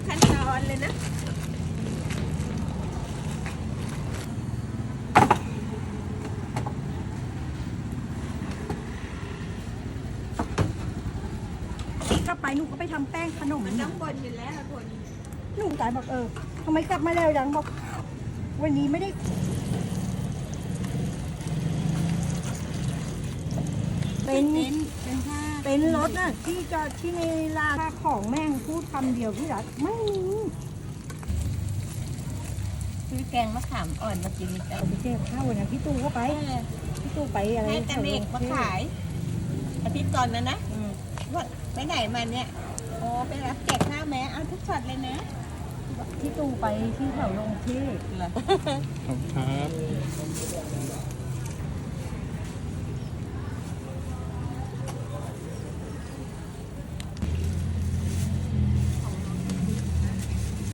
กขั้นตอนเลยนะกลับไปหนูก็ไปทำแป้งขนมมันต้องบนอยู่แล้วคนหนูตายบอกเออทำไมกลับมาเร็วจังบอก วันนี้ไม่ได้เป็นเป็นผ้าเป็นรถน่ะที่จะที่ในราคาของแม่งพู ดคำเดียวพี่รักไม่มีซื้อแกงมะขามอ่อนมากินกันเอาไปเจ็บข้าววันนั้นพี่ตูก็ไปพี่ตูไปอะไรให้แต่เด็กมาขายอาทิตย์ก่อนนะนะว่าไปไหนมาเนี่ยอ๋อไปรับแจกข้าวแม่เอาทุกช็อตเลยนะพี่ตูไปที่แถวลงเทพเหรอขอบคุณครับ